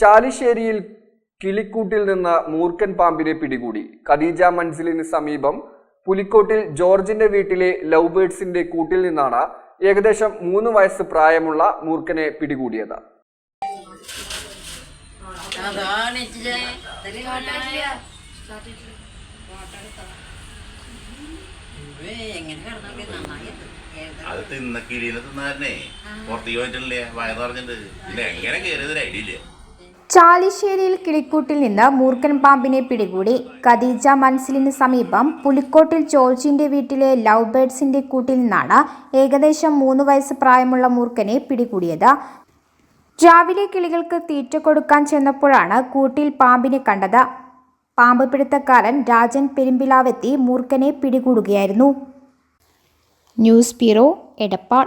ചാലിശ്ശേരിയിൽ കിളിക്കൂട്ടിൽ നിന്ന് മൂർഖൻ പാമ്പിനെ പിടികൂടി. ഖദീജ മൻസിലിന് സമീപം പുലിക്കോട്ടിൽ ജോർജിന്റെ വീട്ടിലെ ലവ് ബേഡ്സിന്റെ കൂട്ടിൽ നിന്നാണ് ഏകദേശം മൂന്ന് വയസ്സ് പ്രായമുള്ള മൂർഖനെ പിടികൂടിയത്. അത് തിന്ന കിഴീനെ തിന്നാരനെ പുറത്തേക്ക് പോയിട്ടില്ലേ? വയറ് പറഞ്ഞിട്ട് പിന്നെ എങ്ങനെ കയറിയതൊരു ഐഡിയ ഇല്ല? ചാലിശ്ശേരിയിൽ കിളിക്കൂട്ടിൽ നിന്ന് മൂർഖൻ പാമ്പിനെ പിടികൂടി. ഖദീജ മൻസിലിന് സമീപം പുലിക്കോട്ടിൽ ജോർജിന്റെ വീട്ടിലെ ലവ് ബേഡ്സിന്റെ കൂട്ടിൽ നിന്നാണ് ഏകദേശം മൂന്ന് വയസ്സ് പ്രായമുള്ള മൂർഖനെ പിടികൂടിയത്. രാവിലെ കിളികൾക്ക് തീറ്റ കൊടുക്കാൻ ചെന്നപ്പോഴാണ് കൂട്ടിൽ പാമ്പിനെ കണ്ടത്. പാമ്പ് പിടുത്തക്കാരൻ രാജൻ പെരുമ്പിലാവെത്തി മൂർഖനെ പിടികൂടുകയായിരുന്നു. News bureau Edappal.